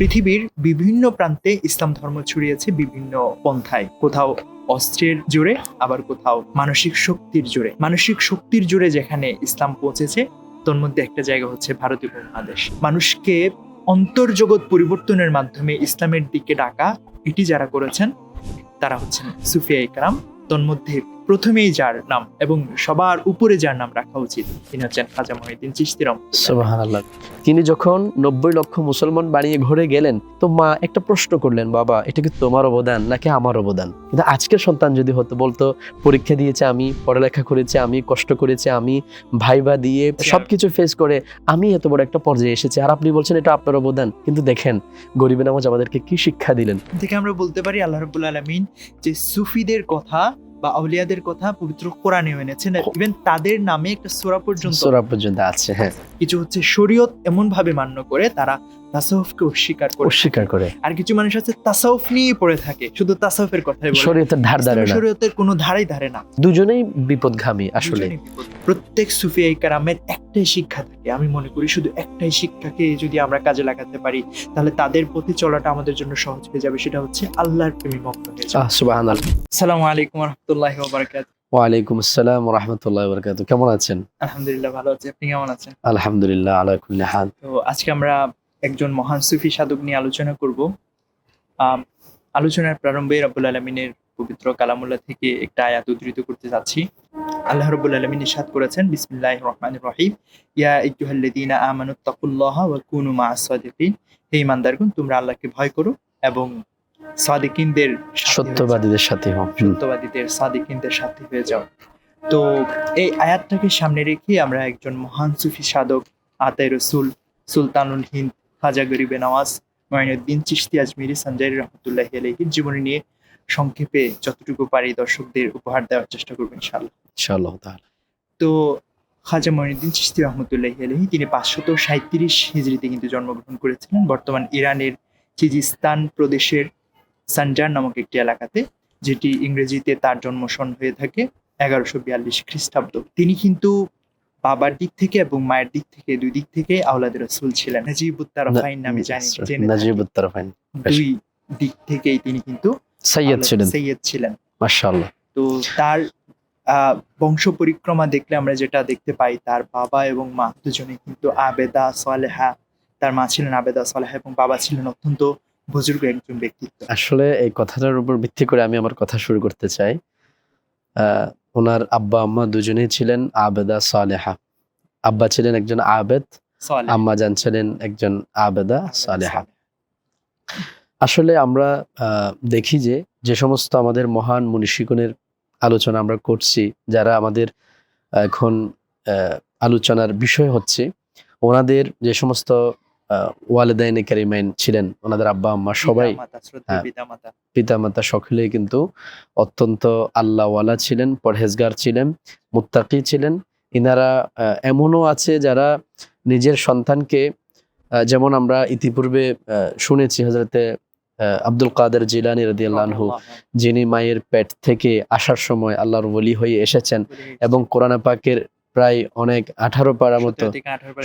পৃথিবীর বিভিন্ন প্রান্তে ইসলাম ধর্ম ছড়িয়েছে বিভিন্ন পন্থায়। কোথাও অস্ত্রের জোরে, আবার কোথাও মানসিক শক্তির জোরে। মানসিক শক্তির জোরে যেখানে ইসলাম পৌঁছেছে তোর মধ্যে একটা জায়গা হচ্ছে ভারতীয় উপমহাদেশ। মানুষকে অন্তর্জগৎ পরিবর্তনের মাধ্যমে ইসলামের দিকে ডাকা, এটি যারা করেছেন, তারা হচ্ছেন সুফিয়া ইকরাম। তন্মধ্যে প্রথমেই যার নাম এবং সবার উপরে যার নাম রাখা উচিত। তিনি হচ্ছেন খাজা মহিউদ্দিন রহমতুল্লাহ। তিনি যখন নব্বই লক্ষ মুসলমান বানিয়ে ঘরে গেলেন তো মা একটা প্রশ্ন করলেন বাবা এটা কি তোমার অবদান নাকি আমার অবদান? কিন্তু আজকের সন্তান যদি হতো বলতো পরীক্ষা দিয়েছে আমি পড়ালেখা করেছে আমি কষ্ট করেছে আমি ভাইবা দিয়ে সবকিছু ফেস করে আমি এত বড় একটা পর্যায়ে এসেছি আর আপনি বলছেন এটা আপনার অবদান। কিন্তু দেখেন গরিবের নামাজ আমাদেরকে কি শিক্ষা দিলেন? থেকে আমরা বলতে পারি আল্লাহ রবুল আলমিন যে সুফিদের কথা বা আউলিয়াদের কথা পবিত্র কোরআনে এনেছেন। ইভেন তাদের নামে একটা সোরা পর্যন্ত সোরা পর্যন্ত আছে হ্যাঁ। কিছু হচ্ছে শরীয়ত এমন ভাবে মান্য করে তারা তাসাউফকে অস্বীকার করে অস্বীকার করে। আর কিছু মানুষ আছে তাসাউফ নিয়ে পড়ে থাকে শুধু তাসাউফের কথাই বলে। শরীয়তের ধার ধারে না। শরীয়তের কোনো ধারাই ধারে না। দুজনেই বিপদগামী আসলে। প্রত্যেক সুফিয়া কারামের একটাই শিক্ষা থাকে। আমি মনে করি শুধু একটাই শিক্ষাকে যদি আমরা কাজে লাগাতে পারি তাহলে তাদের পথে চলাটা আমাদের জন্য সহজ হয়ে যাবে। সেটা হচ্ছে আল্লাহর প্রেমী মগ্ন হয়ে যাবে সুবহানাল্লাহ। আসসালামু আলাইকুম রহমতুল্লাহ বারাকাত ওয়ালাইকুম আসসালাম রহমতুল্লাহ বরকাত কেমন আছেন? আলহামদুলিল্লাহ ভালো আছি। আপনি কেমন আছেন? আলহামদুলিল্লাহ আলা কুল্লি হাল। তো আজকে আমরা একজন মহান সুফি সাধক নিয়ে আলোচনা করব। আলোচনার প্রারম্ভে রব্বুল আলমিনের পবিত্র কালামুল্লাহ থেকে একটা আয়াত উদ্ধৃত করতে যাচ্ছি। আল্লাহ রব্বুল আলমিন ইরশাদ করেছেন বিসমিল্লাহ রহমান রহিম। ইয়া ইজ্জুহাল্লাযীনা আমানু তাকুল্লাহ ওয়া কুনু মা সাদিকিন। হে ইমানদারগণ তোমরা আল্লাহকে ভয় করো এবং সাদিকিনদের। সত্যবাদীদের সাথে হোক সত্যবাদীদের সাদিকিনদের সাথী হয়ে যাও। তো এই আয়াতটাকে সামনে রেখে আমরা একজন মহান সুফি সাধক আতাই রসুল সুলতানুল হিন্দ খাজা গরিবে নওয়াজ মঈনুদ্দিন চিশতি আজমিরি সঞ্জয় রহমতুল্লাহ আলহির জীবনী নিয়ে সংক্ষেপে যতটুকু পারি দর্শকদের উপহার দেওয়ার চেষ্টা করবেন ইনশাআল্লাহ। ইনশাআল্লাহ তো খাজা মঈনুদ্দিন চিশতি রহমতুল্লাহ আলহি তিনি পাঁচশত সাঁত্রিশ হিজড়িতে কিন্তু জন্মগ্রহণ করেছিলেন। বর্তমান ইরানের চিজিস্তান প্রদেশের সানজার নামক একটি এলাকাতে যেটি ইংরেজিতে তার জন্ম জন্মসন হয়ে থাকে এগারোশো বিয়াল্লিশ খ্রিস্টাব্দ। তিনি কিন্তু বাবার দিক থেকে এবং মায়ের দিক থেকে দুই দিক থেকে আওলাদের রসুল ছিলেন। নাজিবুত্তার ফাইন নামে জানি। দুই দিক থেকেই তিনি কিন্তু সৈয়দ ছিলেন। সৈয়দ ছিলেন। মাশাআল্লাহ। তো তার আহ, বংশ পরিক্রমা দেখলে আমরা যেটা দেখতে পাই তার বাবা এবং মা দুজনে কিন্তু আবেদা সালেহা তার মা ছিলেন আবেদা সালেহা এবং বাবা ছিলেন অত্যন্ত বুজুর্গ একজন ব্যক্তিত্ব। আসলে এই কথাটার উপর ভিত্তি করে আমি আমার কথা শুরু করতে চাই। আহ, ওনার আব্বা আম্মা দুজনেই ছিলেন আবেদা সালেহা। আব্বা ছিলেন একজন আবেদ আম্মা জান ছিলেন একজন আবেদা সালেহা। আসলে আমরা আহ, দেখি যে যে সমস্ত আমাদের মহান মনীষীগণের আলোচনা আমরা করছি যারা আমাদের এখন আহ, আলোচনার বিষয় হচ্ছে ওনাদের যে সমস্ত ওয়ালেদাইন কারিমাইন ছিলেন ওনাদের আব্বা আম্মা সবাই। পিতামাতা, শ্রদ্ধেয় হ্যাঁ। সকলেই কিন্তু অত্যন্ত আল্লাহওয়ালা ছিলেন পরহেজগার ছিলেন মুত্তাকি ছিলেন। ইনারা এমনও আছে যারা নিজের সন্তানকে যেমন আমরা ইতিপূর্বে শুনেছি হজরতে আব্দুল কাদের জিলানি রাদিয়াল্লাহু যিনি মায়ের পেট থেকে আসার সময় আল্লাহর বলি হয়ে এসেছেন এবং কোরআন পাকের প্রায় অনেক আঠারো পারা মতো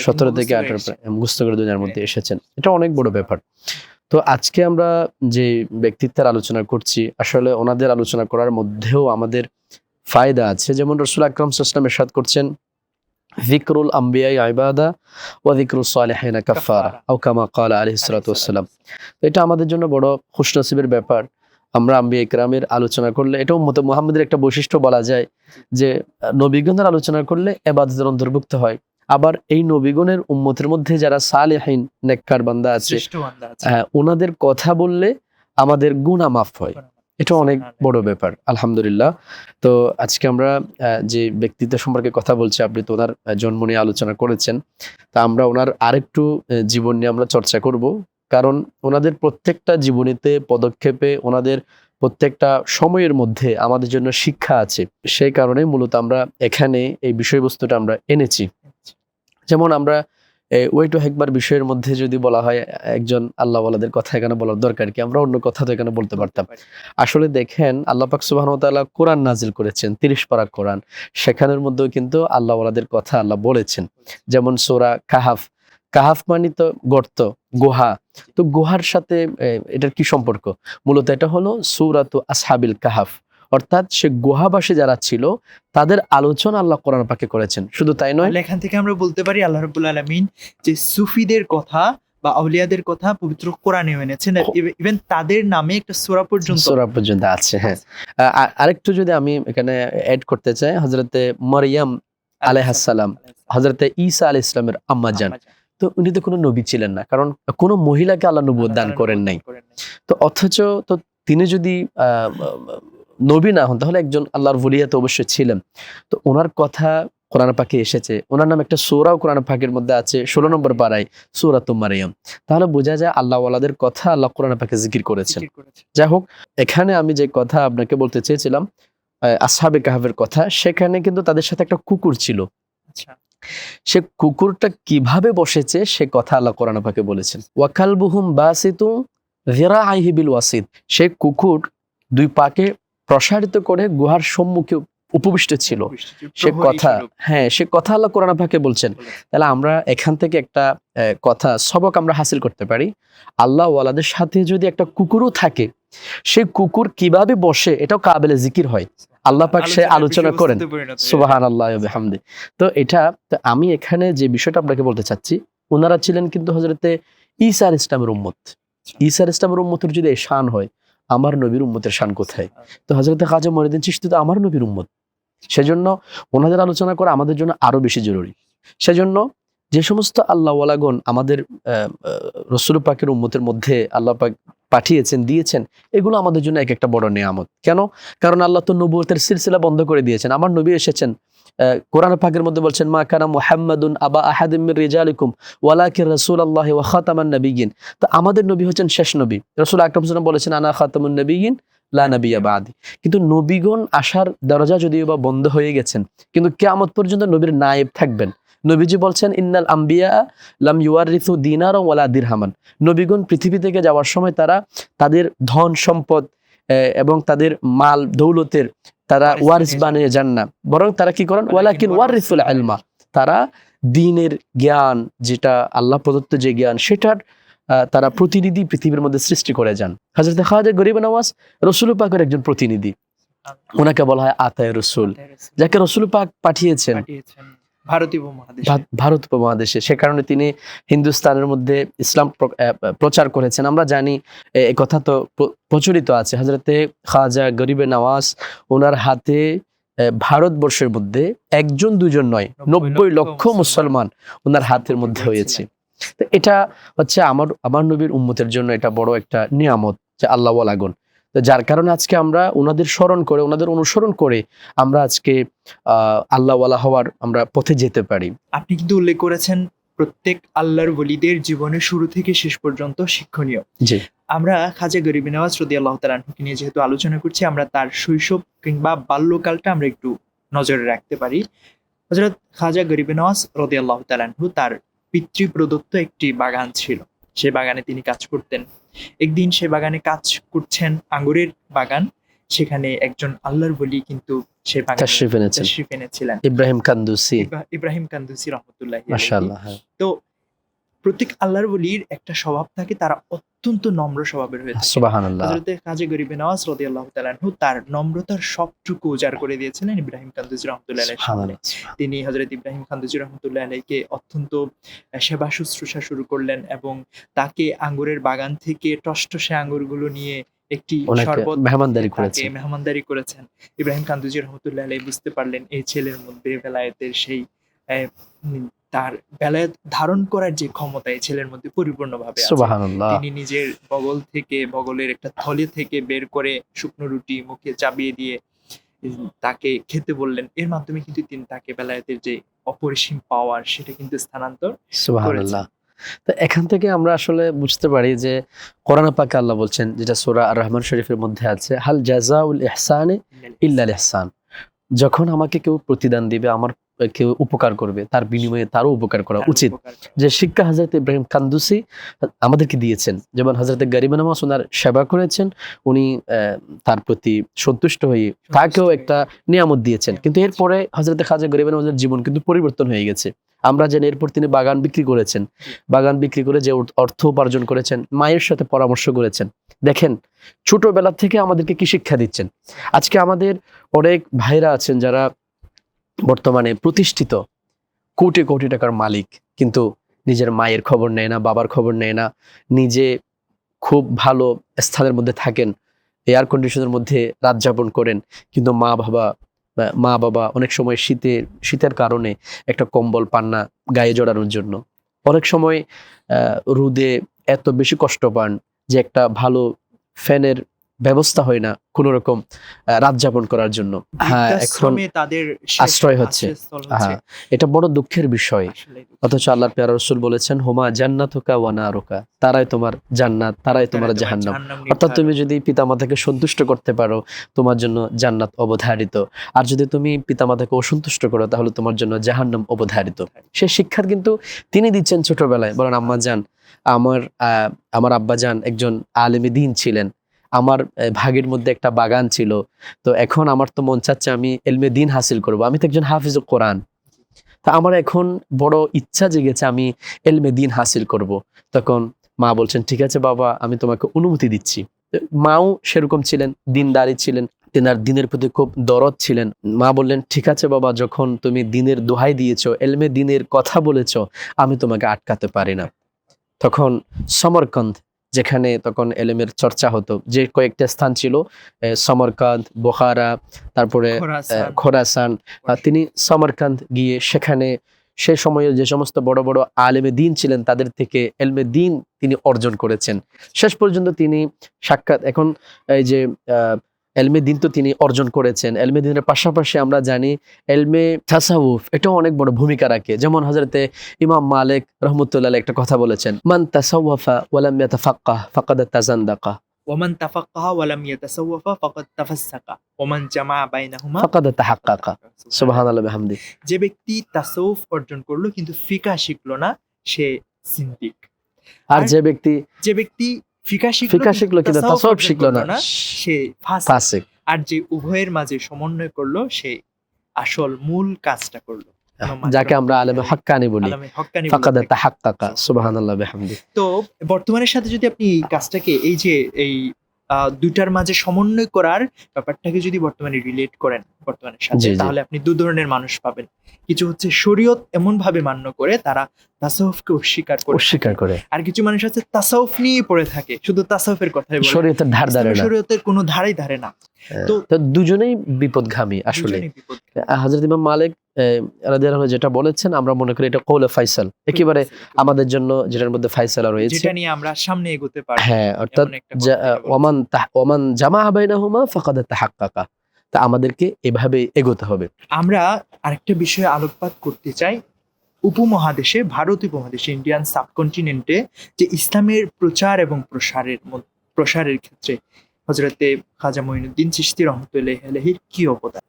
সতেরো থেকে আঠারো সতেরো মুখস্থ হয়ে করে দুনিয়ার মধ্যে এসেছেন। এটা অনেক বড় ব্যাপার। তো আজকে আমরা যে ব্যক্তিত্বের আলোচনা করছি আসলে ওনাদের আলোচনা করার মধ্যেও আমাদের ফায়দা আছে। যেমন রসুল আকরম সাল্লাম এরশাদ করছেন যিকরুল আম্বিয়াই আইবাদা ওয়া যিকরুস সালিহিনা কাফারা আও কামা ক্বালা আলাইহিস সালাতু ওয়াসসালাম তো এটা আমাদের জন্য বড় খুশনসিবের ব্যাপার। আমরা আম্বিয়া একরামের আলোচনা করলে এটাও উম্মতে মুহাম্মদের একটা বৈশিষ্ট্য বলা যায় যে নবীগণের আলোচনা করলে এবাদতের অন্তর্ভুক্ত হয়। আবার এই নবীগণের উম্মতের মধ্যে যারা সালেহীন নেককার বান্দা আছে বান্দা আছে। ওনাদের কথা বললে আমাদের গুণা মাফ হয়। এটা অনেক বড় ব্যাপার আলহামদুলিল্লাহ। তো আজকে আমরা যে ব্যক্তিত্ব সম্পর্কে কথা বলছি আপনি তো ওনার জন্ম নিয়ে আলোচনা করেছেন। তা আমরা ওনার আরেকটু জীবন নিয়ে আমরা চর্চা করব। কারণ ওনাদের প্রত্যেকটা জীবনীতে পদক্ষেপে ওনাদের প্রত্যেকটা সময়ের মধ্যে আমাদের জন্য শিক্ষা আছে। সেই কারণে মূলত আমরা এখানে এই বিষয়বস্তুটা আমরা এনেছি। যেমন আমরা ওয়ে টু হেকবার বিষয়ের মধ্যে যদি বলা হয় একজন আল্লাহ ওয়ালাদের কথা এখানে বলার দরকার কি? আমরা অন্য কথা তো এখানে বলতে পারতাম। আসলে দেখেন আল্লাহ পাক সুবাহ কোরআন নাজিল করেছেন তিরিশ পারা কোরআন। সেখানের মধ্যেও কিন্তু আল্লাহ ওয়ালাদের কথা আল্লাহ বলেছেন। যেমন সোরা কাহাফ কাহাফ মানে তো গর্ত গুহা। তো গুহার সাথে এটার কি সম্পর্ক? মূলত এটা হলো সৌরাত আসহাবিল কাহাফ। অর্থাৎ সে গুহাবাসী যারা ছিল তাদের আলোচনা আল্লাহ কোরআন পাকে করেছেন। শুধু তাই নয় এখান থেকে আমরা বলতে পারি আল্লাহ রাব্বুল আলামিন যে সুফিদের কথা বা আউলিয়াদের কথা পবিত্র কোরআনে এনেছেন। ইভেন তাদের নামে একটা সূরা পর্যন্ত সূরা পর্যন্ত আছে হ্যাঁ। আরেকটু যদি আমি এখানে অ্যাড করতে চাই হজরতে মরিয়াম আলাইহাসসালাম হজরতে ঈসা আলাহ ইসলামের আম্মাজান। তো উনি তো কোনো নবী ছিলেন না কারণ কোনো মহিলাকে আল্লাহ নবুয়ত দান করেন নাই। তো অথচ তো তিনি যদি নবী না হন তাহলে একজন আল্লাহর বলিয়া তো অবশ্যই ছিলেন। তো ওনার কথা কোরআন পাখি এসেছে। ওনার নাম একটা সৌরাও কোরআন পাখির মধ্যে আছে ষোলো নম্বর পাড়ায় সৌরাত মারিয়াম তাহলে বোঝা যায় আল্লাহ ওয়ালাদের কথা আল্লাহ কোরআন পাখি জিকির করেছেন। যাই হোক এখানে আমি যে কথা আপনাকে বলতে চেয়েছিলাম আসহাবে কাহাবের কথা সেখানে কিন্তু তাদের সাথে একটা কুকুর ছিল। আচ্ছা। সে কুকুরটা কীভাবে বসেছে সে কথা আল্লাহ কোরআন পাকে বলেছেন। ওয়াকাল বুহুম বাসিতু ভেরা আইহিবিল ওয়াসিদ সে কুকুর দুই পাকে প্রসারিত করে গুহার সম্মুখে উপবিষ্ট ছিল। সে কথা হ্যাঁ সে কথা আল্লাহ কোরআন পাকে বলছেন। তাহলে আমরা এখান থেকে একটা কথা সবক আমরা হাসিল করতে পারি। আল্লাহ ওয়ালাদের সাথে যদি একটা কুকুরও থাকে সে কুকুর কীভাবে বসে এটাও কাবেলে জিকির হয়। আল্লাহ পাক সে আলোচনা করেন। সুবাহান আল্লাহ হামদি তো এটা আমি এখানে যে বিষয়টা আপনাকে বলতে চাচ্ছি ওনারা ছিলেন কিন্তু হজরতে ঈসার ইসলামের উম্মত। ঈসার ইসলামের উম্মতের যদি শান হয় আমার নবীর উম্মতের শান কোথায়? তো হজরতে খাজা মরিদিন চিস্তি তো আমার নবীর উম্মত। সেজন্য ওনাদের আলোচনা করা আমাদের জন্য আরও বেশি জরুরি। সেজন্য যে সমস্ত আল্লাহ ওয়ালাগন আমাদের রসুল পাকের উম্মতের মধ্যে আল্লাহ পাক পাঠিয়েছেন, দিয়েছেন, এগুলো আমাদের জন্য এক একটা বড় নিয়ামত। কেন? কারণ আল্লাহ তো নবুয়তের সিলসিলা বন্ধ করে দিয়েছেন। আমার নবী এসেছেন কোরআন পাকের মধ্যে বলছেন, মা কানা মুহাম্মাদুন আবা আহাদিম মির রিজালিকুম ওয়ালাকির রাসূলুল্লাহি ওয়া খাতামান নাবিয়িন তো আমাদের নবী হচ্ছেন শেষ নবী। রাসূল আকরাম বলেছেন, আনা খাতামুন নাবিয়িন লা নাবিয়া বাদি। কিন্তু নবীগণ আসার দরজা যদিও বা বন্ধ হয়ে গেছেন কিন্তু কিয়ামত পর্যন্ত নবীর নায়েব থাকবেন। নবীজি বলছেন ইন্নাল আম্বিয়া লাম ইউয়ারিথু দিনার ওয়ালা দিরহামান। নবীগণ পৃথিবী থেকে যাওয়ার সময় তারা তাদের ধন সম্পদ এবং তাদের মাল দৌলতের তারা ওয়ারিস বানিয়ে যান না। বরং তারা কি করেন? ওয়ালাকিন ওয়ারিসুল আলমা তারা দিনের জ্ঞান যেটা আল্লাহ প্রদত্ত যে জ্ঞান সেটার তারা প্রতিনিধি পৃথিবীর মধ্যে সৃষ্টি করে যান। হাজরত খাওয়াজে গরিব নওয়াজ রসুল পাকের একজন প্রতিনিধি। ওনাকে বলা হয় আতায় রসুল যাকে রসুল পাক পাঠিয়েছেন। ভারত উপমহাদেশে। সে কারণে তিনি হিন্দুস্তানের মধ্যে ইসলাম প্রচার করেছেন। আমরা জানি এ- কথা তো প্রচলিত আছে। হজরতে খাজা গরিবে নওয়াজ ওনার হাতে ভারতবর্ষের মধ্যে একজন দুজন নয় নব্বই লক্ষ মুসলমান ওনার হাতের মধ্যে হয়েছে। তো এটা হচ্ছে আমার আমার নবীর উম্মতের জন্য এটা বড় একটা নিয়ামত যে আল্লাহ আগুন। তো যার কারণে আজকে আমরা ওনাদের স্মরণ করে ওনাদের অনুসরণ করে আমরা আজকে আহ আল্লাহওয়ালা হওয়ার আমরা পথে যেতে পারি। আপনি কিন্তু উল্লেখ করেছেন প্রত্যেক আল্লাহর বলিদের জীবনে শুরু থেকে শেষ পর্যন্ত শিক্ষণীয়। জি। আমরা খাজা গরিব নওয়াজ রদি আল্লাহ তালাহুকে নিয়ে যেহেতু আলোচনা করছি আমরা তার শৈশব কিংবা বাল্যকালটা আমরা একটু নজরে রাখতে পারি। হজরত খাজা গরিব নওয়াজ রদি আল্লাহ তালাহু তার পিতৃ প্রদত্ত একটি বাগান ছিল। সে বাগানে তিনি কাজ করতেন। একদিন সে বাগানে কাজ করছেন আঙ্গুরের বাগান। সেখানে একজন আল্লাহর বলি কিন্তু সে বাগানে এনেছিলেন। ইব্রাহিম কান্দুসি। ইব্রাহিম কান্দুসি রহমতুল্লাহ হ্যাঁ। তো প্রত্যেক আল্লাহর বলির একটা স্বভাব থাকে তারা অত্যন্ত নম্র স্বভাবের হয়ে থাকে। কাজী গরিবে নওয়াজ রাদিয়াল্লাহু তাআলা আনহু তার নম্রতার সবটুকু উজাড় করে দিয়েছিলেন ইব্রাহিম কান্দুজি রহমতুল্লাহ সামনে। তিনি হযরত ইব্রাহিম কান্দুজি রহমতুল্লাহ আলাইকে অত্যন্ত সেবা শুশ্রূষা শুরু করলেন এবং তাকে আঙ্গুরের বাগান থেকে টসটসে আঙ্গুরগুলো নিয়ে একটি শরবত মেহমানদারি তাকে করেছেন। মেহমানদারি করেছেন। ইব্রাহিম কান্দুজি রহমতুল্লাহ আলাই বুঝতে পারলেন এই ছেলের মধ্যে বেলায়েতের সেই তার বেলায়েত ধারণ করার যে ক্ষমতা এই ছেলের মধ্যে পরিপূর্ণভাবে আছে। তিনি নিজের বগল থেকে বগলের একটা থলে থেকে বের করে শুকনো রুটি মুখে চাবিয়ে দিয়ে তাকে খেতে বললেন। এর মাধ্যমে কিন্তু তিনি তাকে বেলায়েতের যে অপরিসীম পাওয়ার সেটা কিন্তু স্থানান্তর সুবহানাল্লাহ। তো এখান থেকে আমরা আসলে বুঝতে পারি যে কোরআন পাকে আল্লাহ বলছেন যেটা সূরা আর রহমান শরীফের মধ্যে আছে হাল জাযাউল ইহসানে ইল্লাল ইহসান যখন আমাকে কেউ প্রতিদান দিবে আমার কেউ উপকার করবে তার বিনিময়ে তারও উপকার করা উচিত। যে শিক্ষা হজরত ইব্রাহিম কান্দুসি আমাদেরকে দিয়েছেন। যেমন হজরত গরিব নামাজ ওনার সেবা করেছেন উনি তার প্রতি সন্তুষ্ট হয়ে তাকেও একটা নিয়ামত দিয়েছেন। কিন্তু এরপরে হজরত খাজা গরিব নামাজের জীবন কিন্তু পরিবর্তন হয়ে গেছে। আমরা জানি এরপর তিনি বাগান বিক্রি করেছেন। বাগান বিক্রি করে যে অর্থ উপার্জন করেছেন মায়ের সাথে পরামর্শ করেছেন। দেখেন ছোটবেলা থেকে আমাদেরকে কি শিক্ষা দিচ্ছেন? আজকে আমাদের অনেক ভাইরা আছেন যারা বর্তমানে প্রতিষ্ঠিত কোটি কোটি টাকার মালিক, কিন্তু নিজের মায়ের খবর নেয় না, বাবার খবর নেয় না, নিজে খুব ভালো স্থানের মধ্যে থাকেন এয়ার কন্ডিশনের মধ্যে রাত যাপন করেন, কিন্তু মা বাবা মা বাবা অনেক সময় শীতে, শীতের কারণে একটা কম্বল পান না গায়ে জড়ানোর জন্য। অনেক সময় রোদে এত বেশি কষ্ট পান যে একটা ভালো ফ্যানের ব্যবস্থা হয় না কোনো রকম রাত যাপন করার জন্য। হ্যাঁ এখন তাদের আশ্রয় হচ্ছে। হ্যাঁ এটা বড় দুঃখের বিষয়। অথচ আল্লাহ পেয়ারা রসুল বলেছেন হোমা জান্নাতুকা ওয়া নারুকা তারাই তোমার জান্নাত তারাই তোমার জাহান্নাম। অর্থাৎ তুমি যদি পিতামাতাকে সন্তুষ্ট করতে পারো তোমার জন্য জান্নাত অবধারিত। আর যদি তুমি পিতামাতাকে অসন্তুষ্ট করো তাহলে তোমার জন্য জাহান্নাম অবধারিত। সে শিক্ষার কিন্তু তিনি দিচ্ছেন ছোটবেলায়। বলেন আম্মা যান আমার আহ, আমার আব্বা যান একজন আলেমী দিন ছিলেন। আমার ভাগের মধ্যে একটা বাগান ছিল। তো এখন আমার তো মন চাচ্ছে আমি এলমে দিন হাসিল করব। আমি তো একজন হাফিজ কোরআন। তা আমার এখন বড় ইচ্ছা জেগেছে আমি এলমে দিন হাসিল করব। তখন মা বলছেন, ঠিক আছে বাবা, আমি তোমাকে অনুমতি দিচ্ছি। মাও সেরকম ছিলেন, দিনদারি ছিলেন, তেনার দিনের প্রতি খুব দরদ ছিলেন। মা বললেন, ঠিক আছে বাবা, যখন তুমি দিনের দোহাই দিয়েছ, এলমে দিনের কথা বলেছ, আমি তোমাকে আটকাতে পারি না। তখন সমরকন্দ যেখানে তখন এলেমের চর্চা হতো। যে কয়েকটা স্থান ছিল সমরকান্দ বোখারা তারপরে খোরাসান, তিনি সমরকান্দ গিয়ে সেখানে সে সময়ে যে সমস্ত বড় বড় আলেমে দিন ছিলেন তাদের থেকে এলমে দিন তিনি অর্জন করেছেন। শেষ পর্যন্ত তিনি সাক্ষাৎ এখন এই যে আহ, এলমে দিন তো তিনি অর্জন করেছেন। এলমে দিনের পাশাপাশি আমরা জানি এলমে তাসাউফ এটাও অনেক বড় ভূমিকা রাখে। যেমন হজরতে ইমাম মালিক রহমতুল্লাহ একটা কথা বলেছেন মান তাসাউফা ওয়ালাম ইয়াতাফাক্কাহ ফাকাদ তাজান্দাকা ওমান তাফাক্কাহা ওয়ালাম ইয়াতাসাওয়াফা ফাকাদ তাফাসসাকা। ওমান জামা বাইনাহুমা? ফাকাদ তাহাক্কাকা। সুবহানাল্লাহ বিহামদি। যে ব্যক্তি তাসাউফ অর্জন করল কিন্তু ফিকা শিখলো না সে সিন্দিক। আর যে ব্যক্তি যে ব্যক্তি ফিকা শিখলো কিন্তু তাসাউফ শিখলো না। সে ফাসিক আর যে উভয়ের মাঝে সমন্বয় করল সে আসল মূল কাজটা করল। যাকে আমরা আলেমে হাক্কানি বলি। ফাকাদ তাহাক্কাকা সুবহানাল্লাহ বিহামদি। তো বর্তমানের সাথে যদি আপনি এই কাজটাকে এই যে এই দুইটার মাঝে সমন্বয় করার ব্যাপারটাকে যদি বর্তমানে রিলেট করেন বর্তমানের সাথে। তাহলে আপনি দু ধরনের মানুষ পাবেন। কিছু হচ্ছে শরীয়ত এমন ভাবে মান্য করে তারা তাসাউফকে অস্বীকার করে অস্বীকার করে। আর কিছু মানুষ আছে তাসাউফ নিয়ে পড়ে থাকে শুধু তাসাউফের কথাই বলে। শরীয়তের ধার ধারে না। শরীয়তের কোনো ধারাই ধারে না। তো- তো দুজনেই বিপদগামী আসলে। হযরত ইমাম মালিক যেটা বলেছেন আমরা মনে করি এটা কৌলে ফাইসাল। একেবারে আমাদের জন্য যেটার মধ্যে ফাইসালা রয়েছে। যেটা নিয়ে আমরা সামনে এগোতে পারব হ্যাঁ অর্থাৎ। ওমান ওমান জামা বাইনাহুমা ফাকাদ তাহাক্কাকা। তা আমাদেরকে এভাবে এগোতে হবে। আমরা আরেকটা বিষয়ে আলোকপাত করতে চাই। উপমহাদেশে ভারত উপমহাদেশে ইন্ডিয়ান সাবকন্টিনেন্টে যে ইসলামের প্রচার এবং প্রসারের প্রসারের ক্ষেত্রে হজরতে খাজা মঈনুদ্দিন চিশতি রহমতুল্লাহ আলহির কি অবদান?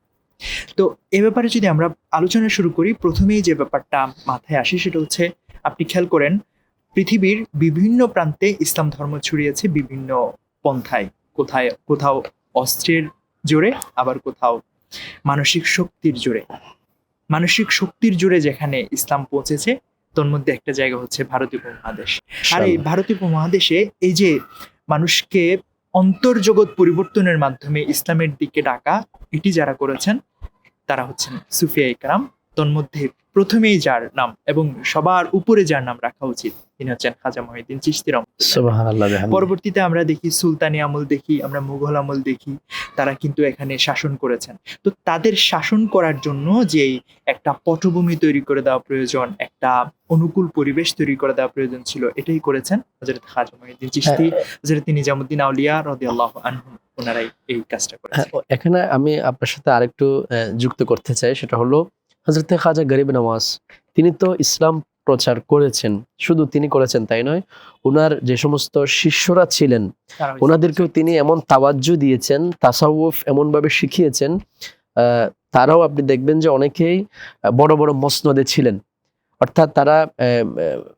তো এ ব্যাপারে যদি আমরা আলোচনা শুরু করি প্রথমেই যে ব্যাপারটা মাথায় আসে সেটা হচ্ছে আপনি খেয়াল করেন পৃথিবীর বিভিন্ন প্রান্তে ইসলাম ধর্ম ছড়িয়েছে বিভিন্ন পন্থায়। কোথায় কোথাও অস্ত্রের জোরে আবার কোথাও মানসিক শক্তির জোরে। মানসিক শক্তির জোরে যেখানে ইসলাম পৌঁছেছে তোর মধ্যে একটা জায়গা হচ্ছে ভারতীয় উপমহাদেশ। আর এই ভারতীয় উপমহাদেশে এই যে মানুষকে অন্তর্জগৎ পরিবর্তনের মাধ্যমে ইসলামের দিকে ডাকা এটি যারা করেছেন তারা হচ্ছেন সুফিয়া ইকরাম তন্মধ্যে প্রথমেই যার নাম এবং সবার উপরে যার নাম রাখা উচিত তিনি হচ্ছেন খাজা মহিউদ্দিন সুবহানাল্লাহ বিহামদি পরবর্তীতে আমরা দেখি সুলতানি আমল দেখি আমরা মুঘল আমল দেখি তারা কিন্তু এখানে শাসন করেছেন। তো তাদের শাসন করার জন্য যে একটা পটভূমি তৈরি করে দেওয়া প্রয়োজন একটা অনুকূল পরিবেশ তৈরি করে দেওয়া প্রয়োজন ছিল এটাই করেছেন হজরত খাজা মহিউদ্দিন চিশতি হজরত নিজামুদ্দিন আউলিয়া রাদিয়াল্লাহু আনহু ওনারাই এই কাজটা হ্যাঁ, ও- এখানে আমি আপনার সাথে আরেকটু যুক্ত করতে চাই সেটা হলো হজরত খাজা গরিব নওয়াজ। তিনি তো ইসলাম প্রচার করেছেন শুধু তিনি করেছেন তাই নয় ওনার যে সমস্ত শিষ্যরা ছিলেন ওনাদেরকেও তিনি এমন তাওয়াজ্জু দিয়েছেন তাসাউফ এমন ভাবে শিখিয়েছেন তারাও আপনি দেখবেন যে অনেকেই বড় বড় মসনদে ছিলেন। অর্থাৎ তারা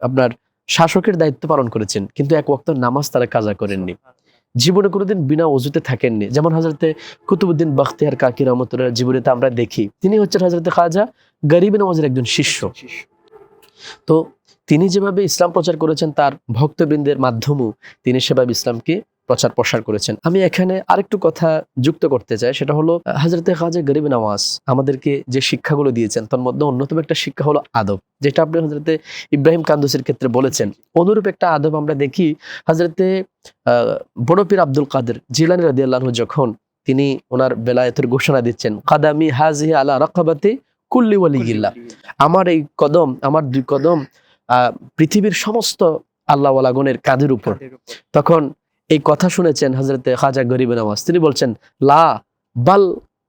আপনার শাসকের দায়িত্ব পালন করেছেন কিন্তু এক ওয়াক্ত নামাজ তারা কাজা করেননি। জীবনে কোনোদিন বিনা অজুতে থাকেননি। যেমন হজরতে কুতুবুদ্দিন বখতিয়ার কাকি রহমতুল্লাহ তা আমরা দেখি, তিনি হচ্ছেন হজরতে খাজা গরিব নামাজের একজন শিষ্য। তো তিনি যেভাবে ইসলাম প্রচার করেছেন, তার ভক্তবৃন্দের মাধ্যমেও তিনি সেভাবে ইসলামকে প্রচার প্রসার করেছেন। আমি এখানে আরেকটু কথা যুক্ত করতে চাই সেটা হলো হাজরতে খাজা গরিব নওয়াজ আমাদেরকে যে শিক্ষাগুলো দিয়েছেন তার মধ্যে অন্যতম একটা শিক্ষা হলো আদব। যেটা আপনি হজরতে ইব্রাহিম কান্দুসের ক্ষেত্রে বলেছেন। অনুরূপ একটা আদব আমরা দেখি হজরতে বড়পীর আব্দুল কাদের জিলানি রাদি আল্লাহ যখন তিনি ওনার বেলায়েতের ঘোষণা দিচ্ছেন কাদামি হাজি আলা রকাবাতে কুল্লি ওয়ালিগিল্লা আমার এই কদম আমার দুই কদম আহ, পৃথিবীর সমস্ত আল্লাহওয়ালাগণের কাঁধের উপর। তখন এই কথা শুনেছেন হজরতে খাজা গরিব নওয়াজ। তিনি বলছেন লা বাল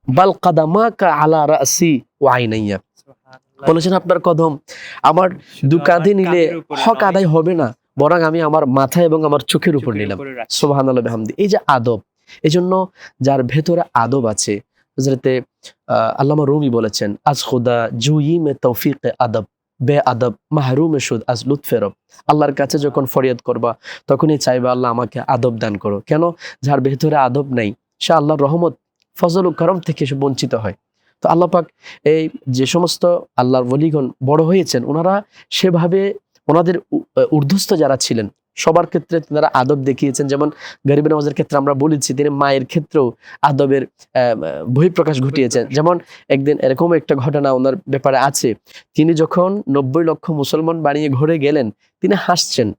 বাল কাদামা কা আলা রাসি ওয়াইনাইয়া বলেছেন আপনার কদম আমার দু কাঁধে নিলে হক আদায় হবে না বরং আমি আমার মাথা এবং আমার চোখের উপর নিলাম। সোবাহান হামদি এই যে আদব এই জন্য যার ভেতরে আদব আছে হজরতে আহ, আল্লামা রুমি বলেছেন আজ খুদা জুই মে তৌফিক আদব। বে আদব মাহরুম সুদ, আজ লুৎফেরব আল্লাহর কাছে যখন ফরিয়াদ করবা, তখনই চাইবা আল্লাহ আমাকে আদব দান করো। কেন? যার ভেতরে আদব নাই, সে আল্লাহর রহমত, ফজল ও করম থেকে সে বঞ্চিত হয়। তো আল্লাহ পাক এই যে সমস্ত আল্লাহর বলিগণ বড় হয়েছেন, ওনারা সেভাবে ওনাদের ঊর্ধ্বস্থ যারা ছিলেন সবার ক্ষেত্রে তারা আদব দেখিয়েছেন। যেমন গরিব নওয়াজের ক্ষেত্রে আমরা বলেছি তিনি মায়ের ক্ষেত্রেও আদবের বহিঃপ্রকাশ ঘটিয়েছেন। যেমন একদিন এরকম একটা ঘটনা ওনার ব্যাপারে আছে। তিনি যখন নব্বই লক্ষ মুসলমান বানিয়ে ঘরে গেলেন তিনি হাসছেন।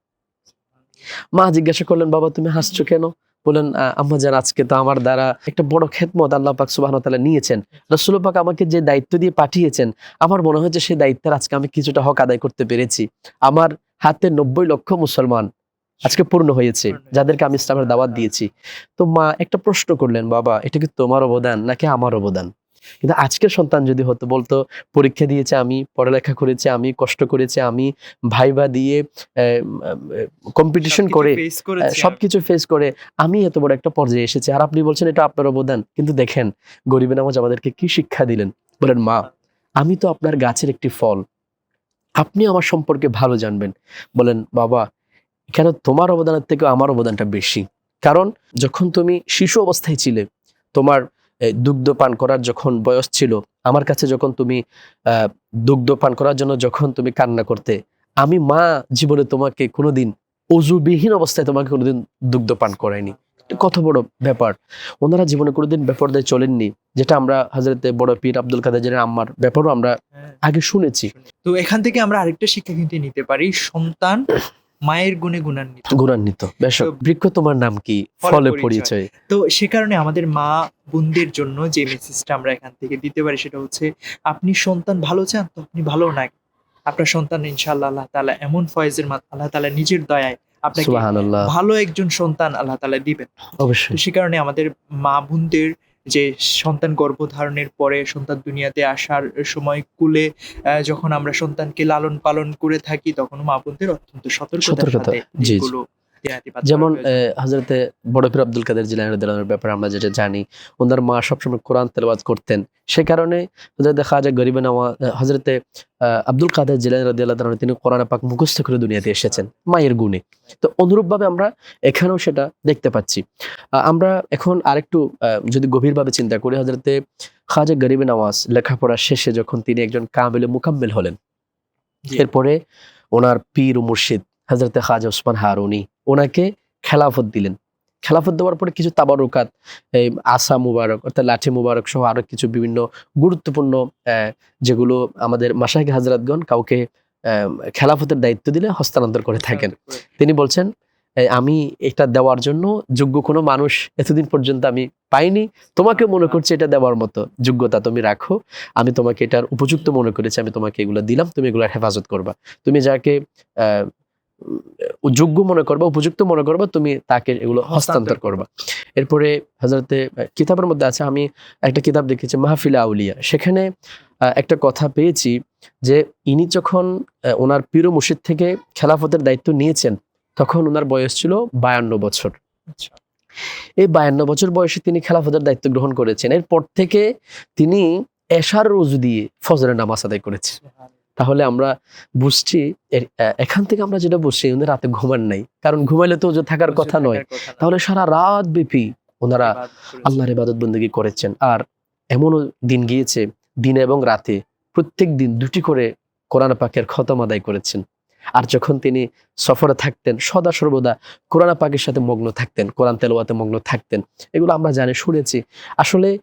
মা জিজ্ঞাসা করলেন বাবা তুমি হাসছো কেন? বলেন "আ- আম্মা জান আজকে তো আমার দ্বারা একটা বড় খেদমত আল্লাহ পাক সুবাহ তাআলা নিয়েছেন। রসুল পাক আমাকে যে দায়িত্ব দিয়ে পাঠিয়েছেন আমার মনে হয়েছে সেই দায়িত্বের আজকে আমি কিছুটা হক আদায় করতে পেরেছি। আমার হাতে নব্বই লক্ষ মুসলমান। আজকে পূর্ণ হয়েছে। যাদেরকে আমি ইসলামের দাওয়াত দিয়েছি। তো মা একটা প্রশ্ন করলেন বাবা এটা কি তোমার অবদান নাকি আমার অবদান? কিন্তু আজকের সন্তান যদি হতো বলতো পরীক্ষা দিয়েছে আমি পড়ালেখা করেছি আমি কষ্ট করেছি আমি ভাইবা দিয়ে কম্পিটিশন করে সবকিছু ফেস করে আমি এত বড় একটা পর্যায়ে এসেছি। আর আপনি বলছেন এটা আপনার অবদান। কিন্তু দেখেন গরিবের নামাজ আমাদেরকে কি শিক্ষা দিলেন? বলেন মা আমি তো আপনার গাছের একটি ফল। আপনি আমার সম্পর্কে ভালো জানবেন। বলেন বাবা কেন তোমার অবদানের থেকে আমার অবদানটা বেশি? কারণ যখন তুমি শিশু অবস্থায় ছিলে তোমার দুগ্ধ পান করার যখন বয়স ছিল আমার কাছে যখন তুমি দুগ্ধ পান করার জন্য যখন তুমি কান্না করতে আমি মা জীবনে তোমাকে কোনোদিন অজুবিহীন অবস্থায় তোমাকে কোনোদিন দুগ্ধ পান করায়নি। কত বড় ব্যাপার। ওনারা জীবনে কোনোদিন ব্যাপারদায় চলেননি যেটা আমরা হাজরতে বড় পীর আব্দুল কাদের জিলানী আম্মার ব্যাপারও আমরা আগে শুনেছি। তো এখান থেকে আমরা আরেকটা শিক্ষা কিন্তু নিতে পারি সন্তান মায়ের গুণে গুণান্বিত। গুণান্বিত। বেশ বৃক্ষ তোমার নাম কি? ফলে পরিচয়। পরিচয়। তো সে কারণে আমাদের মা বোনদের জন্য যে মেসেজটা আমরা এখান থেকে দিতে পারি সেটা হচ্ছে আপনি সন্তান ভালো চান তো আপনি ভালো না আপনার সন্তান ইনশাআল্লাহ আল্লাহ তাআলা এমন ফয়েজের মাধ্যমে আল্লাহ তাআলা নিজের দয়ায় আপনাকে ভালো একজন সন্তান আল্লাহ তাআলা দিবেন। অবশ্যই। সে কারণে আমাদের মা বোনদের যে সন্তান গর্ভধারণের পরে সন্তান দুনিয়াতে আসার সময় কুলে আহ, যখন আমরা সন্তানকে লালন পালন করে থাকি তখন মা বোনদের অত্যন্ত সতর্কতার সতর্কতা, সাথে যেমন। হজরতে বড় পীর আব্দুল কাদের জিলানী রাদিয়াল্লাহু ব্যাপারে আমরা যেটা জানি ওনার মা সবসময় কোরআন তেলাওয়াত করতেন। সে কারণে হজরতে খাজা গরিবে নামা হজরতে আব্দুল কাদের জিলানী রাদিয়াল্লাহু তিনি কোরআন পাক মুখস্থ করে দুনিয়াতে এসেছেন মায়ের গুণে। তো অনুরূপভাবে আমরা এখানেও সেটা দেখতে পাচ্ছি। আমরা এখন আরেকটু যদি গভীরভাবে চিন্তা করি হজরতে খাজা গরিবে নওয়াজ লেখাপড়া শেষে যখন তিনি একজন কামিলে মুকাম্মেল হলেন এরপরে ওনার পীর ও মুর্শিদ হজরতে খাজা ওসমান হারুনি ওনাকে খেলাফত দিলেন। খেলাফত দেওয়ার পরে কিছু তাবারুকাত এই আসা মুবারক অর্থাৎ লাঠি মুবারক সহ আরও কিছু বিভিন্ন গুরুত্বপূর্ণ যেগুলো আমাদের মাসাইকে হাজরাতগণ কাউকে খেলাফতের দায়িত্ব দিলে হস্তান্তর করে থাকেন। তিনি বলছেন আমি এটা দেওয়ার জন্য যোগ্য কোনো মানুষ এতদিন পর্যন্ত আমি পাইনি। তোমাকে মনে করছি এটা দেওয়ার মতো যোগ্যতা তুমি রাখো। আমি তোমাকে এটার উপযুক্ত মনে করেছি আমি তোমাকে এগুলো দিলাম তুমি এগুলো হেফাজত করবা। তুমি যাকে যোগ্য মনে করবা উপযুক্ত মনে করবা তুমি তাকে এগুলো হস্তান্তর করবা। এরপরে হজরতে কিতাবের মধ্যে আছে আমি একটা কিতাব দেখেছি মাহফিলা আউলিয়া। সেখানে একটা কথা পেয়েছি যে ইনি যখন ওনার পীর মুর্শিদ থেকে খেলাফতের দায়িত্ব নিয়েছেন তখন ওনার বয়স ছিল বায়ান্ন বছর। আচ্ছা। এই বায়ান্ন বছর বয়সে তিনি খেলাফতের দায়িত্ব গ্রহণ করেছেন। এরপর থেকে তিনি এশার রোজ দিয়ে ফজরের নামাজ আদায় করেছে তাহলে আমরা বুঝছি এখান থেকে আমরা যেটা বুঝছি উনি রাতে ঘুমান নাই। কারণ ঘুমাইলে তো ওজো থাকার কথা নয়। তাহলে সারা রাত ব্যাপী ওনারা আল্লাহর ইবাদত বন্দী করেছেন। আর এমনও দিন গিয়েছে দিনে এবং রাতে প্রত্যেক দিন দুটি করে কোরআন পাকের খতম আদায় করেছেন। আর যখন তিনি সফরে থাকতেন সদা সর্বদা কোরআন পাকের সাথে মগ্ন থাকতেন কোরআন তেলোয়াতে মগ্ন থাকতেন। এগুলো আমরা জানি শুনেছি। আসলে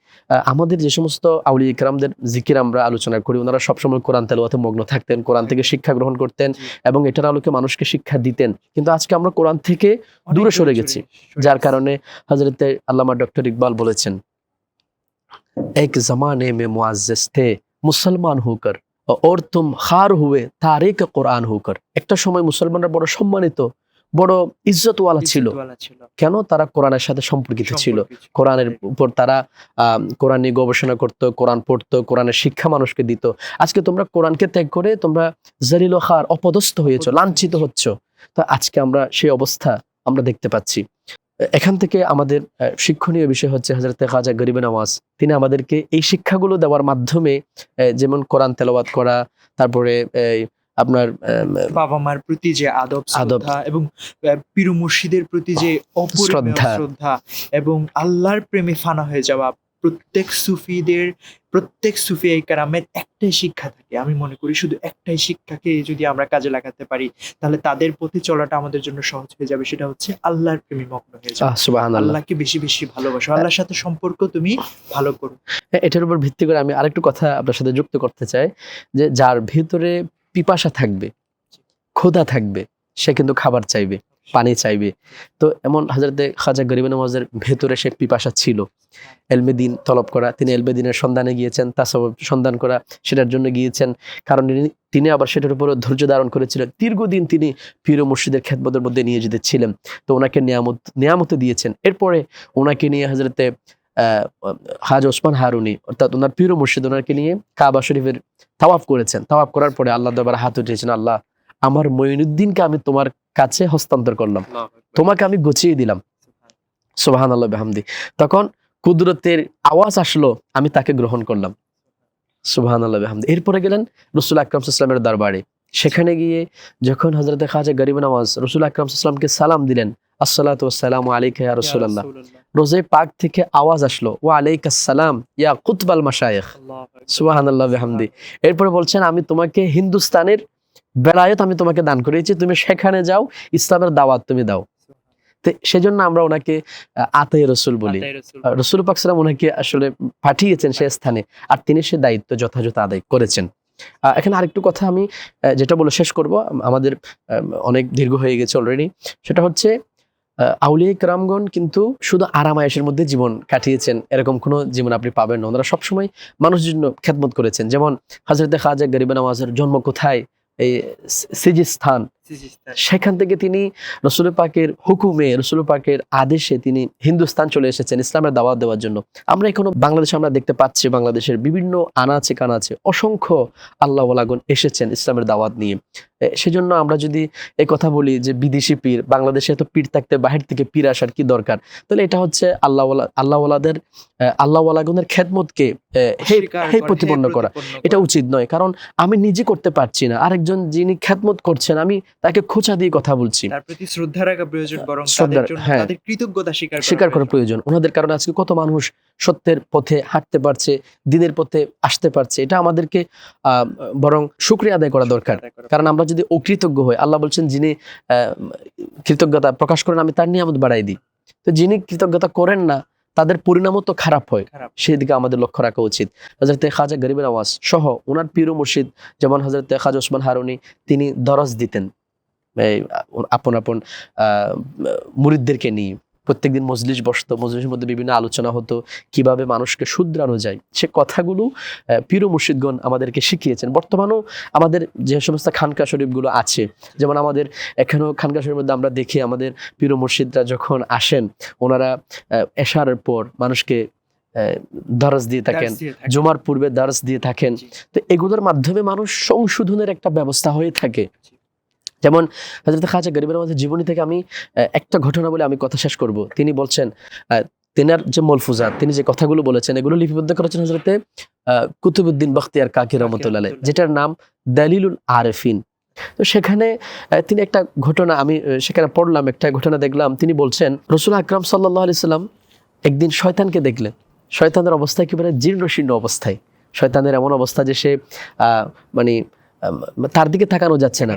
আমাদের যে সমস্ত আউলি ইকরামদের জিকির আমরা আলোচনা করি ওনারা সবসময় কোরআন তেলোয়াতে মগ্ন থাকতেন কোরআন থেকে শিক্ষা গ্রহণ করতেন এবং এটার আলোকে মানুষকে শিক্ষা দিতেন। কিন্তু আজকে আমরা কোরআন থেকে দূরে সরে গেছি। যার কারণে হজরত আল্লামা ডক্টর ইকবাল বলেছেন এক জমানে মে মুআজ্জিজ থে মুসলমান হুকর অর্থম তুম খার হুয়ে তারেক কোরআন হুকার একটা সময় মুসলমানরা বড় সম্মানিত বড় ইজ্জতওয়ালা ছিল কেন তারা কোরআনের সাথে সম্পর্কিত ছিল কোরআনের উপর তারা কোরআন নিয়ে গবেষণা করত কোরআন পড়তো কোরআনের শিক্ষা মানুষকে দিত। আজকে তোমরা কোরআনকে ত্যাগ করে তোমরা জলিল খার অপদস্থ হয়েছ লাঞ্ছিত হচ্ছ। তো আজকে আমরা সেই অবস্থা আমরা দেখতে পাচ্ছি। এখান থেকে আমাদের শিক্ষণীয় বিষয় হচ্ছে হাজরত খাজা গরিবে নওয়াজ তিনি আমাদেরকে এই শিক্ষাগুলো দেওয়ার মাধ্যমে যেমন কোরআন তেলাওয়াত করা তারপরে আপনার বাবা মার প্রতি যে আদব আদব। শ্রদ্ধা এবং পীর মুর্শিদের প্রতি যে অপরিমেয় শ্রদ্ধা। শ্রদ্ধা এবং আল্লাহর প্রেমে ফানা হয়ে যাওয়া প্রত্যেক সুফিদের প্রত্যেক সুফি এই কারামের একটাই শিক্ষা থাকে। আমি মনে করি শুধু একটাই শিক্ষাকে যদি আমরা কাজে লাগাতে পারি তাহলে তাদের পথে চলাটা আমাদের জন্য সহজ হয়ে যাবে। সেটা হচ্ছে আল্লাহর প্রেমে মগ্ন হয়ে সুবহানাল্লাহ। আল্লাহকে বেশি বেশি ভালোবাসো। আল্লাহর সাথে সম্পর্ক তুমি ভালো করো। হ্যাঁ, এটার উপর ভিত্তি করে আমি আরেকটু কথা আপনার সাথে যুক্ত করতে চাই যে যার ভিতরে পিপাসা থাকবে ক্ষুধা থাকবে সে কিন্তু খাবার চাইবে। পানি চাইবে। তো এমন হাজরতে খাজা গরিব নামাজের ভেতরে সে পিপাসা ছিল। এলমেদিন তলব করা, তিনি এলমেদিনের সন্ধানে গিয়েছেন তাসব সন্ধান করা, সেটার জন্য গিয়েছেন। কারণ তিনি- আবার সেটার উপর ধৈর্য ধারণ করেছিলেন। দীর্ঘদিন তিনি পীর মুর্শিদের খেদমতের মধ্যে নিয়ে যেতে ছিলেন তো ওনাকে নিয়ামত নিয়ামত দিয়েছেন। এরপরে ওনাকে নিয়ে হাজরতে হাজ ওসমান হারুনি, অর্থাৎ ওনার প্রিয় মুর্শিদ ওনাকে নিয়ে কাবা শরীফের তাওয়াফ করেছেন। তাওয়াফ করার পরে আল্লাহ দরবারে হাত উঠিয়েছেন, আল্লাহ আমার মঈনুদ্দিনকে আমি তোমার কাছে হস্তান্তর করলাম। তোমাকে আমি গুছিয়ে দিলাম। সোবাহান আল্লাহ বেহামদি। তখন কুদরতের আওয়াজ আসলো আমি তাকে গ্রহণ করলাম। সুবাহান আল্লাহ বেহামদি। এরপরে গেলেন রসুল আকরম ইসলামের দরবারে। সেখানে গিয়ে যখন হজরত খাজা গরিব নওয়াজ রসুল আকরম ইসলামকে সালাম দিলেন আসসালাতু আসসালাম আলাইকা ইয়া রাসূলুল্লাহ। রোজে পাক থেকে আওয়াজ আসলো ওয়া আলাইকাস সালাম ইয়া কুতবাল মাশায়েখ। সুবহানাল্লাহ বিহামদি। এরপরে বলছেন আমি তোমাকে হিন্দুস্তানের বেলায়ত আমি তোমাকে দান করেছি তুমি সেখানে যাও ইসলামের দাওয়াত তুমি দাও। সেজন্য আমরা ওনাকে আতাই রসুল বলি। রসুল। পাক সালাম ওনাকে আসলে পাঠিয়েছেন সে স্থানে আর তিনি সে দায়িত্ব যথাযথ আদায় করেছেন। এখানে আরেকটু কথা আমি যেটা বলে শেষ করব আমাদের অনেক দীর্ঘ হয়ে গেছে অলরেডি সেটা হচ্ছে আউলিয়া রামগণ কিন্তু শুধু আরাম আয়েসের মধ্যে জীবন কাটিয়েছেন এরকম কোনো জীবন আপনি পাবেন না। ওনারা সবসময় মানুষের জন্য খেদমত করেছেন। যেমন হজরতে খাজা গরিব নওয়াজের জন্ম কোথায়? এই সি- সিজিস্তান সেখান থেকে তিনি রসুল পাকের হুকুমে রসুল পাকের আদেশে তিনি হিন্দুস্তান চলে এসেছেন ইসলামের দাওয়াত দেওয়ার জন্য। আমরা এখনও বাংলাদেশে আমরা দেখতে পাচ্ছি বাংলাদেশের বিভিন্ন আনাচে কানাচে অসংখ্য আল্লাহ ওয়ালাগুন এসেছেন ইসলামের দাওয়াত নিয়ে। সেজন্য আমরা যদি এই কথা বলি যে বিদেশি পীর বাংলাদেশে এত পীর থাকতে বাহির থেকে পীর আসার কি দরকার? তাহলে এটা হচ্ছে আল্লাহ আল্লাহ ওয়ালাদের আল্লাহ ওয়ালাগুনের খেদমতকে হে প্রতিপন্ন করা। এটা উচিত নয় কারণ আমি নিজে করতে পারছি না। আরেকজন যিনি খ্যাতমত করছেন আমি তাকে খোঁচা দিয়ে কথা বলছি। তার প্রতি শ্রদ্ধা রাখা প্রয়োজন বরং তাদের জন্য হ্যাঁ। তাদের কৃতজ্ঞতা স্বীকার স্বীকার করা প্রয়োজন। ওনাদের কারণে আজকে কত মানুষ সত্যের পথে হাঁটতে পারছে দিনের পথে আসতে পারছে এটা আমাদেরকে বরং শুক্রিয়া আদায় করা দরকার। কারণ আমরা যদি অকৃতজ্ঞ হই আল্লাহ বলছেন যিনি কৃতজ্ঞতা প্রকাশ করেন আমি তার নিয়ামত বাড়াই দিই। তো যিনি কৃতজ্ঞতা করেন না তাদের পরিণামও তো খারাপ হয়। সেদিকে আমাদের লক্ষ্য রাখা উচিত। হজরত খাজা গরিবের আওয়াজ সহ ওনার পীর মুর্শিদ যেমন হজরত খাজা ওসমান হারুনি তিনি দরজ দিতেন। আপন আপন আহ, মুরিদদেরকে নিয়ে। প্রত্যেকদিন মজলিস বসতো মজলিসের মধ্যে বিভিন্ন আলোচনা হতো কীভাবে মানুষকে শুধরানো যায়। সে কথাগুলো পীর মুর্শিদগণ আমাদেরকে শিখিয়েছেন। বর্তমানেও আমাদের যে সমস্ত খানকা শরীফগুলো আছে যেমন আমাদের এখানেও খানকা শরীফের মধ্যে আমরা দেখি আমাদের পীর মুর্শিদরা যখন আসেন ওনারা আহ, এশারের পর মানুষকে আহ, দরজ দিয়ে থাকেন দার্স দিয়ে থাকে। জুমার পূর্বে দার্স দিয়ে থাকেন। তো এগুলোর মাধ্যমে মানুষ সংশোধনের একটা ব্যবস্থা হয়ে থাকে। যেমন হজরত খাজা গরিবের আমাদের জীবনী থেকে আমি একটা ঘটনা বলে আমি কথা শেষ করব। তিনি বলছেন তেনার যে মলফুজাত, তিনি যে কথাগুলো বলেছেন, এগুলো লিপিবদ্ধ করেছেন হজরতে কুতুবুদ্দিন বখতিয়ার কাকি রহমতুল্লাহ যেটার নাম দালিলুল আরেফিন। তো সেখানে তিনি একটা ঘটনা আমি সেখানে পড়লাম, একটা ঘটনা দেখলাম। তিনি বলছেন, রসুল আকরাম সাল্লাহ আলি সাল্লাম একদিন শয়তানকে দেখলেন। শয়তানের অবস্থা একেবারে জীর্ণ শীর্ণ অবস্থায়। শয়তানের এমন অবস্থা যে সে মানে তার দিকে তাকানো যাচ্ছে না?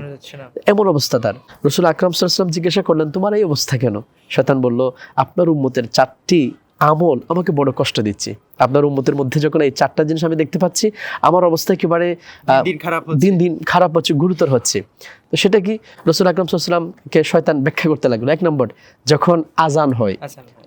এমন অবস্থা তার। রসুল আকরাম সাল্লাম জিজ্ঞাসা করলেন তোমার এই অবস্থা কেন? শতান বলল আপনার উম্মতের চারটি আমল আমাকে বড় কষ্ট দিচ্ছে। আপনার উম্মতের মধ্যে যখন এই চারটা জিনিস আমি দেখতে পাচ্ছি আমার অবস্থা একেবারে দিন খারাপ দিন দিন খারাপ হচ্ছে গুরুতর হচ্ছে। তো সেটা কি? রসুল আকরাম সাল্লামকে শয়তান ব্যাখ্যা করতে লাগল। এক নম্বর যখন আজান হয়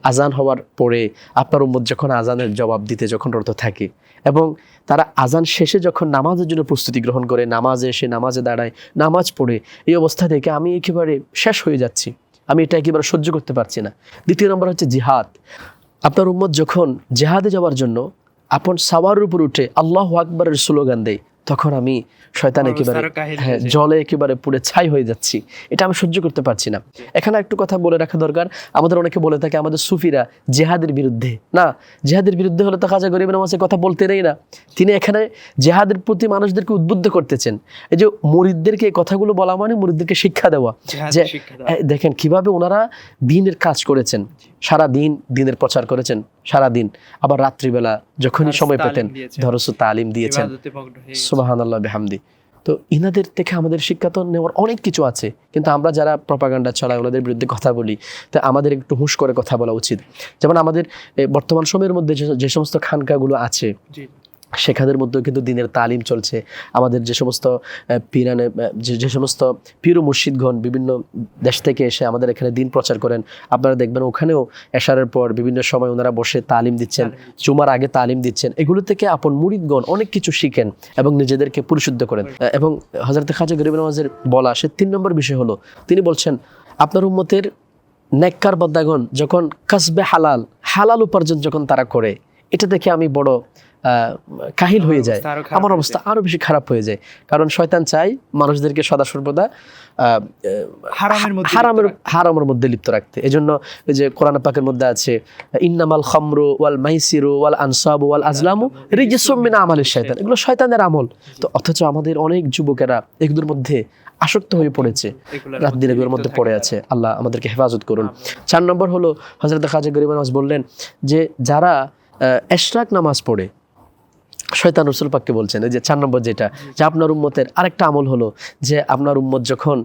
আজান হওয়ার পরে আপনার উম্মত যখন আজানের জবাব দিতে যখন রত থাকে এবং তারা আজান শেষে যখন নামাজের জন্য প্রস্তুতি গ্রহণ করে নামাজে এসে নামাজে দাঁড়ায় নামাজ পড়ে এই অবস্থা থেকে আমি একেবারে শেষ হয়ে যাচ্ছি। আমি এটা একেবারে সহ্য করতে পারছি না। দ্বিতীয় নম্বর হচ্ছে জিহাদ। আপনার উম্মত যখন জেহাদে যাওয়ার জন্য আপন সাওয়ার উপর উঠে আল্লাহ আকবরের স্লোগান দেয় তখন আমি শয়তান একেবারে হ্যাঁ। জলে একেবারে পুড়ে ছাই হয়ে যাচ্ছি। এটা আমি সহ্য করতে পারছি না। এখানে একটু কথা বলে রাখা দরকার। আমাদের অনেকে বলে থাকে আমাদের সুফিরা জেহাদের বিরুদ্ধে। না জেহাদের বিরুদ্ধে হলে তো খাজা গরিবের নামাজে কথা বলতে নেই না। তিনি এখানে জেহাদের প্রতি মানুষদেরকে উদ্বুদ্ধ করতেছেন। এই যে মুরিদদেরকে এই কথাগুলো বলা মানে মুরিদদেরকে শিক্ষা দেওয়া। যে- দেখেন কীভাবে ওনারা দিনের কাজ করেছেন। সারা দিন দিনের প্রচার করেছেন। সারা দিন আবার রাত্রিবেলা যখনই সময় পেতেন। ধরস তালিম দিয়েছেন। ইবাদতে মগ্ন গেছে। সুবাহান আল্লাহ বেহামদি। তো ইনাদের থেকে আমাদের শিক্ষা তো নেওয়ার অনেক কিছু আছে কিন্তু আমরা যারা প্রপাগান্ডা ছড়াই ওনাদের বিরুদ্ধে কথা বলি তা আমাদের একটু হুশ করে কথা বলা উচিত। যেমন আমাদের বর্তমান সময়ের মধ্যে যে- সমস্ত খানকাগুলো আছে শেখাদের মধ্যেও কিন্তু দিনের তালিম চলছে। আমাদের যে সমস্ত পীরানে যে সমস্ত পীর মুর্শিদগণ বিভিন্ন দেশ থেকে এসে আমাদের এখানে দিন প্রচার করেন। আপনারা দেখবেন ওখানেও এশারের পর বিভিন্ন সময় ওনারা বসে তালিম দিচ্ছেন চুমার আগে তালিম দিচ্ছেন। এগুলো থেকে আপন মুরিদগণ অনেক কিছু শিখেন এবং নিজেদেরকে পরিশুদ্ধ করেন। এবং হজরত খাজা গরিব নওয়াজের বলা সে তিন নম্বর বিষয় হলো তিনি বলছেন আপনার উম্মতের নেককার বদ্দাগণ যখন কাসবে হালাল হালাল উপার্জন যখন তারা করে এটা দেখে আমি বড় কাহিল হয়ে যায়। আমার অবস্থা আরও বেশি খারাপ হয়ে যায়। কারণ শয়তান চাই মানুষদেরকে সদা সর্বদা হারামের মধ্যে হারামের মধ্যে লিপ্ত রাখতে। এজন্য এই যে কোরআন পাকের মধ্যে আছে ইন্নামাল খামরু ওয়াল মাইসিরু ওয়াল আনসাব ওয়াল আজলামু রিজিসুম মিন আমালিশ শয়তান এগুলো শয়তানের আমল। তো অথচ আমাদের অনেক যুবকেরা এগুলোর মধ্যে আসক্ত হয়ে পড়েছে। রাত দিন এগুলোর মধ্যে পড়ে আছে। আল্লাহ আমাদেরকে হেফাজত করুন। চার নম্বর হলো হজরত খাজা গরিব নামাজ বললেন যে যারা এশরাক নামাজ পড়ে শয়তান রসুল পাককে বলছেন যে চার নম্বর যেটা, যে আপনার উম্মতের আরেকটা আমল হলো যে আপনার উম্মত যখন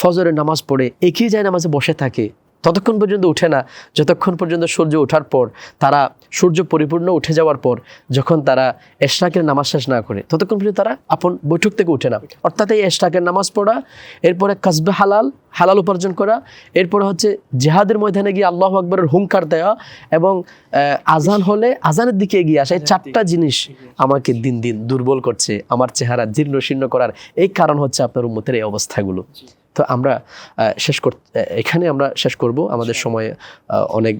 ফজরের নামাজ পড়ে, একই যায় নামাজে বসে থাকে ততক্ষণ পর্যন্ত উঠে না। যতক্ষণ পর্যন্ত সূর্য ওঠার পর তারা সূর্য পরিপূর্ণ উঠে যাওয়ার পর যখন তারা এশরাকের নামাজ শেষ না করে ততক্ষণ পর্যন্ত তারা আপন বৈঠক থেকে উঠে না। অর্থাৎ এই এশরাকের নামাজ পড়া এরপরে কাসবে হালাল হালাল উপার্জন করা এরপরে হচ্ছে জেহাদের ময়দানে গিয়ে আল্লাহ আকবরের হুঙ্কার দেওয়া এবং আজান হলে আজানের দিকে এগিয়ে আসা। এই চারটা জিনিস আমাকে দিন দিন দুর্বল করছে। আমার চেহারা জীর্ণ শীর্ণ করার। এই কারণ হচ্ছে আপনার উন্মতের এই অবস্থাগুলো। তো আমরা শেষ কর এখানে আমরা শেষ করব। আমাদের সময় অনেক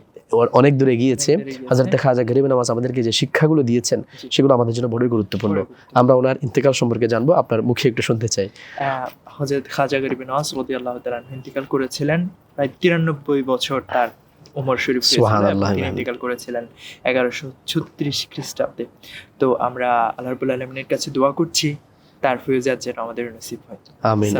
অনেক দূরে গিয়েছে। গিয়েছে। হাজারতে খাজা গরিব নামাজ আমাদেরকে যে শিক্ষাগুলো দিয়েছেন সেগুলো আমাদের জন্য বড়ই গুরুত্বপূর্ণ। আমরা ওনার ইন্তেকাল সম্পর্কে জানব আপনার মুখে একটু শুনতে চাই। আহ, হযরত খাজা গরিব নওয়াজ আনহু ইন্তিকাল করেছিলেন। প্রায় 93 বছর তার ওমর শরীফ ইন্তিকাল করেছিলেন 1136 খ্রিস্টাব্দে। তো আমরা আল্লাহ আলামিনের কাছে দোয়া করছি। তার ফিউজাত যেন আমাদের নসিব হয়। আমিন